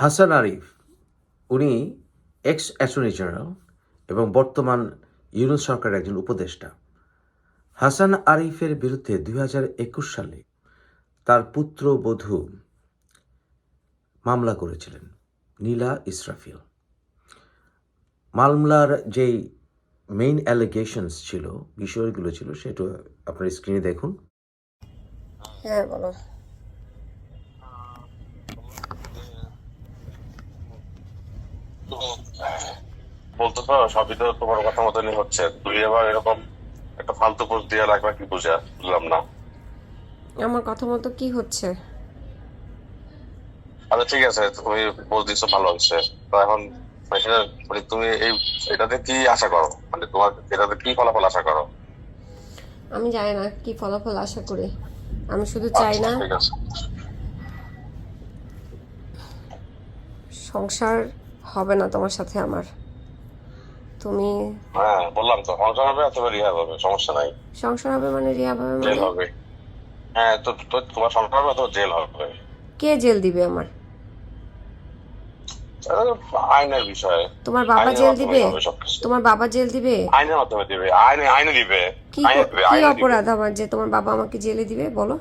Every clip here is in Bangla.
হাসান আরিফ, উনি এক্স অ্যাটর্নি জেনারেল এবং বর্তমান ইউনুস সরকারের একজন উপদেষ্টা। হাসান আরিফের বিরুদ্ধে দু হাজার একুশ সালে তার পুত্র বধূ মামলা করেছিলেন নীলা ইসরাফিল। মামলার যেই মেইন অ্যালিগেশনস ছিল, বিষয়গুলো ছিল, সেটা আপনার স্ক্রিনে দেখুন। হ্যাঁ বলো বলতেছো সবই তো তোমার কথা মতনই হচ্ছে। আবার এরকম একটা ফালতু পোস্ট দিয়ে রাখবা কি বুঝা বুঝলাম না। আমার কথা মতো কি হচ্ছে? আচ্ছা ঠিক আছে তুমি পোস্ট ভালো হচ্ছে। তো এখন মানে তুমি এই এটাতে কি আশা করো? মানে তোমার এটাতে কি ফলাফল আশা করো? আমি জানি না কি ফলাফল আশা করি। আমি শুধু চাই না আচ্ছা, ঠিক আছে। সংসার হবে না তোমার সাথে আমার। তুমি হ্যাঁ বললাম তো সংসার হবে অথবা রিহাব হবে সমস্যা নাই। সংসার হবে মানে রিয়া হবে জেল মানে হবে। হ্যাঁ তো তো তোমার সংসার হবে অথবা জেল হবে। কে জেল দিবে আমার? আইনের বিষয়। তোমার বাবা জেল দিবে? তোমার বাবা জেল দিবে? আইনের মাধ্যমে দিবে আইনে আইনে দিবে কি কি অপরাধ আমার যে তোমার বাবা আমাকে জেলে দিবে বলো।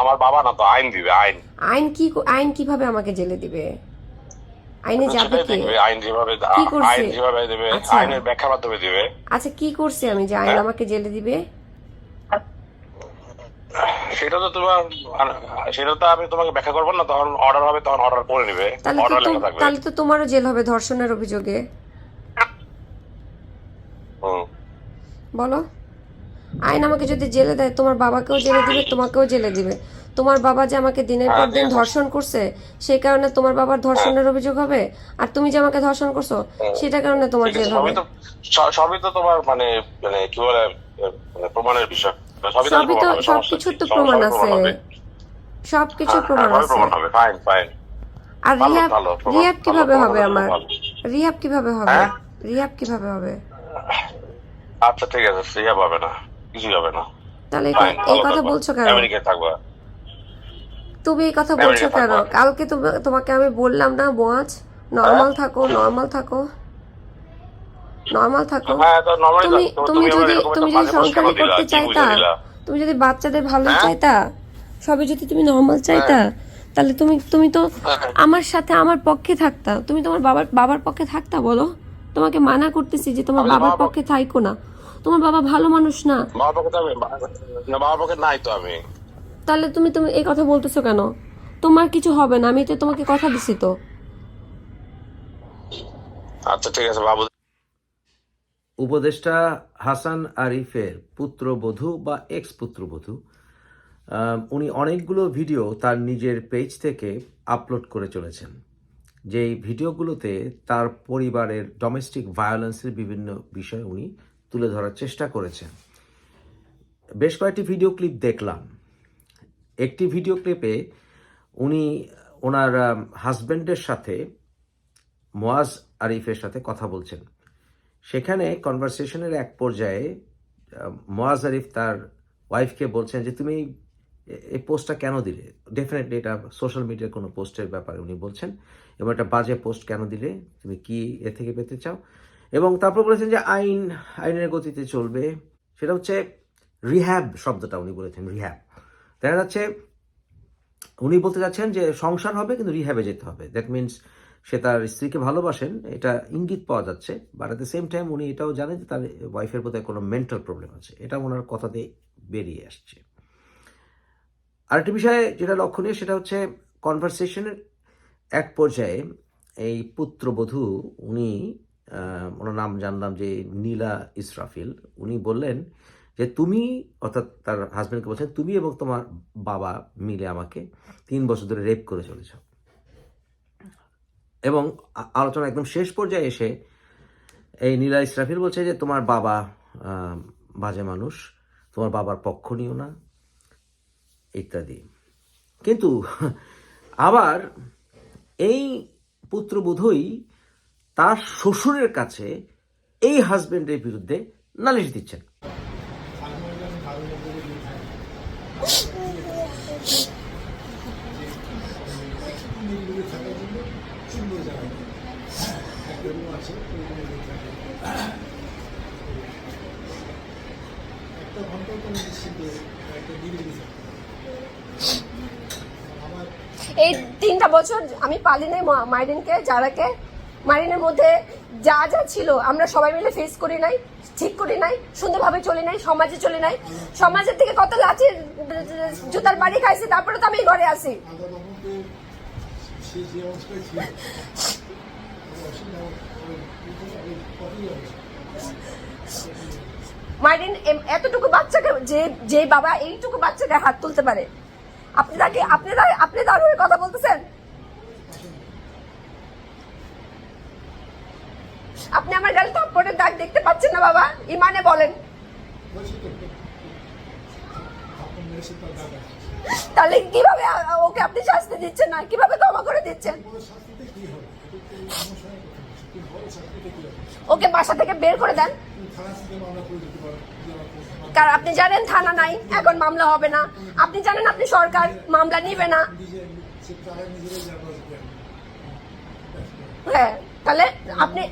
আমার বাবা না তো আইন দিবে আইন। আইন কি আইন কীভাবে আমাকে জেলে দিবে? আইনে যাবে সেটাই কে? আইন যেভাবে কি করছে? আইন যেভাবে দেবে আচ্ছা। আইনের ব্যাখ্যার মাধ্যমে দিবে। আচ্ছা কি করছি? আমি যে আইন হ্যাঁ। আমাকে জেলে দিবে? সেটা তো তোমার সেটা তো আমি তোমাকে ব্যাখ্যা করব না তখন অর্ডার হবে তখন অর্ডার করে নিবে। তাহলে তো অর্ডার লেখা থাকবে। তাহলে তো তোমারও জেল হবে ধর্ষণের অভিযোগে। বলো। আইন আমাকে যদি জেলে দেয় তোমার বাবাকেও জেলে দিবে তোমাকেও জেলে দিবে। তোমার বাবা যে আমাকে দিনের পর হ্যাঁ, দিন ধর্ষণ করছে সেই কারণে তোমার বাবার ধর্ষণের অভিযোগ হবে? আর তুমি যে আমাকে ধর্ষণ করছ সেটার কারণে তোমার জেল হবে? সবই তো তোমার মানে মানে কি বলে মানে প্রমাণের বিষয়। সবই তো সবই তো প্রমাণ হবে, আছে। হবে। হ্যাঁ, প্রমাণ আছে। ফাইন ফাইন আর রিহাব রিহাব কীভাবে হবে আমার। রিহাব কীভাবে হবে? হ্যাঁ? রিহাব কীভাবে হবে? আচ্ছা ঠিক আছে সিয়া পাবে না কিছুই হবে না। তাহলে এই কথা বলছো কেন? আমেরিকায় থাকবা। তুমি এই কথা বলছো কেন? কালকে তোমাকে আমি বললাম না বোয়াজ। নর্মাল থাকো নর্মাল থাকো। নর্মাল থাকো। হ্যাঁ নর্মালি তুমি তুমি যদি তুমি যদি সংসারই করতে চাইতা তুমি যদি বাচ্চাদের ভালো হ্যাঁ? চাইতা সবই যদি তুমি নর্মাল চাইতা তাহলে তুমি তুমি তো হ্যাঁ। আমার সাথে আমার পক্ষে থাকতা। তুমি তোমার বাবার বাবার পক্ষে থাকতা বলো? তোমাকে মানা করতেছি যে তোমার বাবার পক্ষে থাইকো না। তোমার বাবা ভালো মানুষ না। বাবার পক্ষে তো আমি না বাবার পক্ষে নাই তো আমি। তাহলে তুমি তুমি এই কথা বলতেছো কেন? তোমার কিছু হবে না আমি তো তোমাকে কথা দিছি তো। আচ্ছা ঠিক আছে বাবু। উপদেষ্টা হাসান আরিফের পুত্রবধূ বা এক্স পুত্রবধূ উনি অনেকগুলো ভিডিও তার নিজের পেজ থেকে আপলোড করে চলেছেন। যেই ভিডিওগুলোতে তার পরিবারের ডোমেস্টিক ভায়োলেন্সের বিভিন্ন বিষয় উনি তুলে ধরার চেষ্টা করেছেন। বেশ কয়েকটি ভিডিও ক্লিপ দেখলাম। একটি ভিডিও ক্লিপে উনি ওনার হাজব্যান্ডের সাথে, মোয়াজ আরিফের সাথে কথা বলছেন। সেখানে কনভারসেশনের এক পর্যায়ে মোয়াজ আরিফ তার ওয়াইফকে বলছেন যে, তুমি এই- পোস্টটা কেন দিলে? ডেফিনেটলি এটা সোশ্যাল মিডিয়ার কোনো পোস্টের ব্যাপারে উনি বলছেন। এবং একটা বাজে পোস্ট কেন দিলে? তুমি কি এ থেকে পেতে চাও? এবং তারপর বলেছেন যে, আইন, আইনের গতিতে চলবে। সেটা হচ্ছে রিহ্যাব শব্দটা উনি বলেছেন রিহ্যাব দেখা যাচ্ছে উনি বলতে চাচ্ছেন যে সংসার হবে, কিন্তু রিহ্যাবে যেতে হবে। দ্যাট মিনস সে তার স্ত্রীকে ভালোবাসেন, এটা ইঙ্গিত পাওয়া যাচ্ছে but at the same time উনি এটাও জানেন যে তার ওয়াইফের বোধহয় কোনো মেন্টাল প্রবলেম আছে। এটা ওনার কথাতে বেরিয়ে আসছে। আরেকটি বিষয়ে যেটা লক্ষণীয়, সেটা হচ্ছে কনভারসেশনের এক পর্যায়ে এই পুত্রবধূ, উনি ওনার নাম জানলাম যে নীলা ইসরাফিল, উনি বললেন যে তুমি, অর্থাৎ তার হাজব্যান্ডকে বলছেন, তুমি এবং তোমার বাবা মিলে আমাকে তিন বছর ধরে রেপ করে চলেছ। এবং আলোচনা একদম শেষ পর্যায়ে এসে এই নীলা ইসরাফিল বলছে যে, তোমার বাবা বাজে মানুষ, তোমার বাবার পক্ষ নিও না, ইত্যাদি। কিন্তু আবার এই পুত্রবোধই তার শ্বশুরের কাছে এই হাজব্যান্ডের বিরুদ্ধে নালিশ দিচ্ছেন। এই তিনটা বছর আমি পালিনি মাইরিনকে যারাকে মাইরিনের মধ্যে যা যা ছিল, আমরা সবাই মিলে ফেস করি নাই, ঠিক করি নাই, সুন্দরভাবে চলে নাই, সমাজে চলে নাই। সমাজের থেকে কত লাচির জুতার বাড়ি খাইছি, তারপরে তো আমি ঘরে আসি এম- এতটুকু বাচ্চাকে, যে যে বাবা এইটুকু বাচ্চাকে হাত তুলতে পারে। আপনি তাকে, আপনি আপনি তার কথা বলতেছেন? আপনি আমার গালে থাপ্পড়ের দাগ দেখতে পাচ্ছেন না বাবা। ইমানে বলেন। তাহলে কীভাবে ওকে আপনি শাস্তি দিচ্ছেন না? কীভাবে ক্ষমা করে দিচ্ছেন? ওকে বাসা থেকে বের করে দেন। কারণ আপনি জানেন থানা নাই, এখন মামলা হবে না। আপনি জানেন আপনি সরকার, মামলা নিবে না। হ্যাঁ। তাহলে আপনি,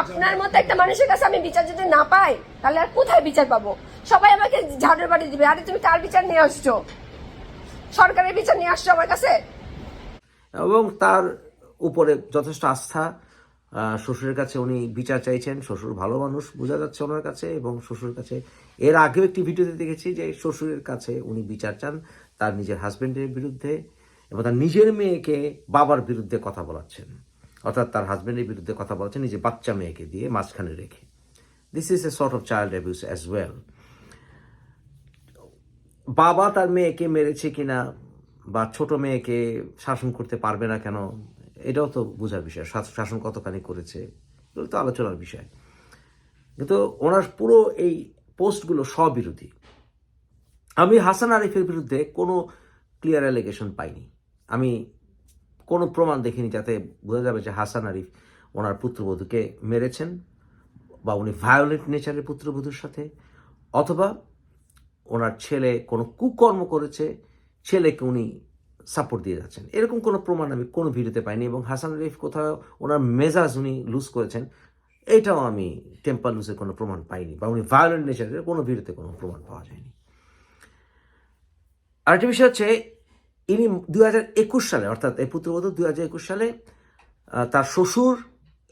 আপনার মতো একটা মানুষের কাছে আমি বিচার যদি না পাই, তাহলে আর কোথায় বিচার পাবো? সবাই আমাকে ঝাড়ুর বাড়ি দিবে। আরে তুমি কার বিচার নিয়ে আসছো? সরকারের বিচার নিয়ে আসছো আমার কাছে? এবং তার উপরে যথেষ্ট আস্থা। শ্বশুরের কাছে উনি বিচার চাইছেন। শ্বশুর ভালো মানুষ, বোঝা যাচ্ছে ওনার কাছে। এবং শ্বশুরের কাছে এর আগেও একটি ভিডিওতে দেখেছি যে শ্বশুরের কাছে উনি বিচার চান তার নিজের হাজবেন্ডের বিরুদ্ধে এবং তার নিজের মেয়েকে বাবার বিরুদ্ধে কথা বলাচ্ছেন। অর্থাৎ তার হাজব্যান্ডের বিরুদ্ধে কথা বলাচ্ছেন নিজে বাচ্চা মেয়েকে দিয়ে মাঝখানে রেখে। This is a sort of child abuse as well বাবা তার মেয়েকে মেরেছে কিনা বা ছোট মেয়েকে শাসন করতে পারবে না কেন, এটাও তো বোঝার বিষয়। শাস- শাসন কতখানি করেছে, এগুলো তো আলোচনার বিষয়। কিন্তু ওনার পুরো এই পোস্টগুলো স্ববিরোধী। আমি হাসান আরিফের বিরুদ্ধে কোনো ক্লিয়ার অ্যালিগেশন পাইনি। আমি কোনো প্রমাণ দেখিনি যাতে বোঝা যাবে যে হাসান আরিফ ওনার পুত্রবধূকে মেরেছেন বা উনি ভায়োলেন্ট নেচারের পুত্রবধূর সাথে, অথবা ওনার ছেলে কোনো কুকর্ম করেছে, ছেলেকে উনি সাপোর্ট দিয়ে যাচ্ছেন। এরকম কোনো প্রমাণ আমি কোনো ভিডিওতে পাইনি এবং হাসান আরিফ কোথাও ওনার মেজাজ উনি লুজ করেছেন, এটাও আমি টেম্পার লুজের কোনো প্রমাণ পাইনি বা উনি ভায়োলেন্ট নেচারের কোনো ভিডিওতে কোনো প্রমাণ পাওয়া যায়নি। আরেকটা বিষয় হচ্ছে ইনি দু হাজার একুশ সালে, অর্থাৎ এই পুত্রবধূ দু হাজার একুশ সালে তার শ্বশুর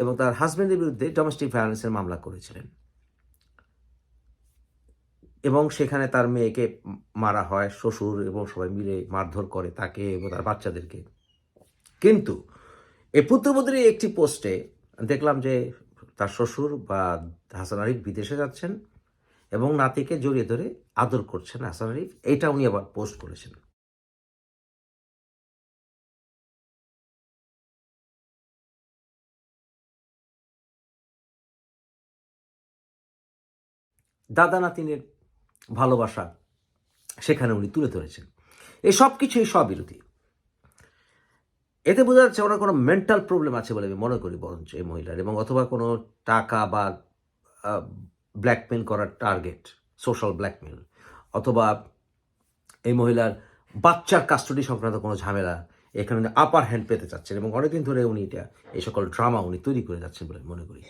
এবং তার হাজবেন্ডের বিরুদ্ধে ডোমেস্টিক ভায়োলেন্সের মামলা করেছিলেন। এবং সেখানে তার মেয়েকে মারা হয়, শ্বশুর এবং সবাই মিলে মারধর করে তাকে এবং তার বাচ্চাদেরকে। কিন্তু এই পুত্রবধূর একটি পোস্টে দেখলাম যে তার শ্বশুর বা হাসান আরিফ বিদেশে যাচ্ছেন এবং নাতিকে জড়িয়ে ধরে আদর করছেন হাসান আরিফ। এটা উনি আবার পোস্ট করেছেন। দাদা নাতিনের ভালোবাসা সেখানে উনি তুলে ধরেছেন। এই সব কিছুই স্ববিরোধী। এতে বোঝা যাচ্ছে ওনার কোনো মেন্টাল প্রবলেম আছে বলে আমি মনে করি বরঞ্চ এই মহিলার এবং অথবা কোনো টাকা বা ব্ল্যাকমেল করার টার্গেট সোশ্যাল ব্ল্যাকমেল অথবা এই মহিলার বাচ্চার কাস্টডি সংক্রান্ত কোনো ঝামেলা এখানে উনি আপার হ্যান্ড পেতে চাচ্ছেন এবং অনেকদিন ধরে উনি এটা, এই সকল ড্রামা উনি তৈরি করে যাচ্ছেন বলে মনে করি।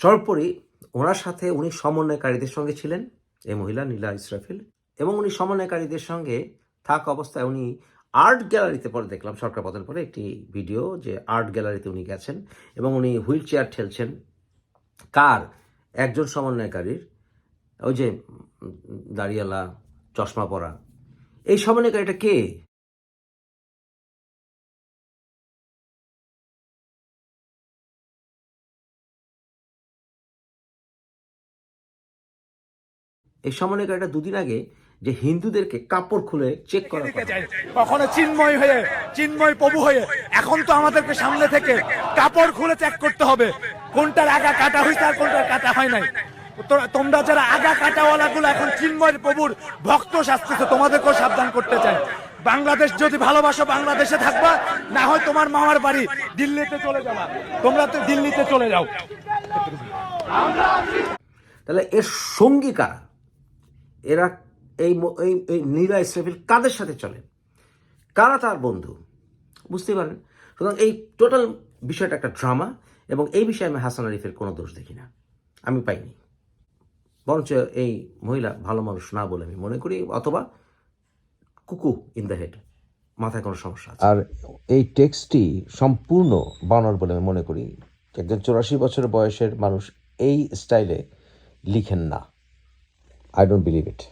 সর্বোপরি ওনার সাথে উনি সমন্বয়কারীদের সঙ্গে ছিলেন, এই মহিলা নীলা ইসরাফিল, এবং উনি সমন্বয়কারীদের সঙ্গে থাক অবস্থায় উনি আর্ট গ্যালারিতে পরে দেখলাম, সরকার পতন পরে একটি ভিডিও যে আর্ট গ্যালারিতে উনি গেছেন এবং উনি হুইল চেয়ার ঠেলছেন। কার? একজন সমন্বয়কারীর, ওই যে দাড়িয়ালা, চশমা পরা। এই সমন্বয়কারীটা কে? এই সমন্বয়কারীটা দুদিন আগে যে হিন্দুদেরকে কাপড় খুলে চেক কথা। কখনো চিন্ময় হয়ে চিন্ময় প্রভু হয়ে এখন তো আমাদেরকে সামনে থেকে কাপড় খুলে চেক করতে হবে। কোনটার আগা কাটা হয়েছে আর কোনটার কাটা হয় নাই। তোমরা যারা আগা কাটাওয়ালা গুলো এখন চিন্ময় প্রভুর ভক্ত শাস্তিছে তোমাদেরকেও সাবধান করতে চাই। বাংলাদেশ যদি ভালোবাসো বাংলাদেশে থাকবা না হয় তোমার মামার বাড়ি দিল্লিতে চলে যাবা। তোমরা তো দিল্লিতে চলে যাও। তাহলে এর সঙ্গী কারা? এরা এই এই নীলা ইসরাফিল কাদের সাথে চলে? কারা তার বন্ধু? বুঝতেই পারেন সুতরাং এই টোটাল বিষয়টা একটা ড্রামা, এবং এই বিষয়ে আমি হাসান আরিফের কোনো দোষ দেখি না। আমি পাইনি। বরঞ্চ এই মহিলা ভালো মানুষ না বলে আমি মনে করি, অথবা কুকু ইন দ্য হেড মাথায় কোনো সমস্যা আছে। আর এই টেক্সটটি সম্পূর্ণ বানর বলে আমি মনে করি। একজন চৌরাশি বছর বয়সের মানুষ এই স্টাইলে লিখেন না। I don't believe it.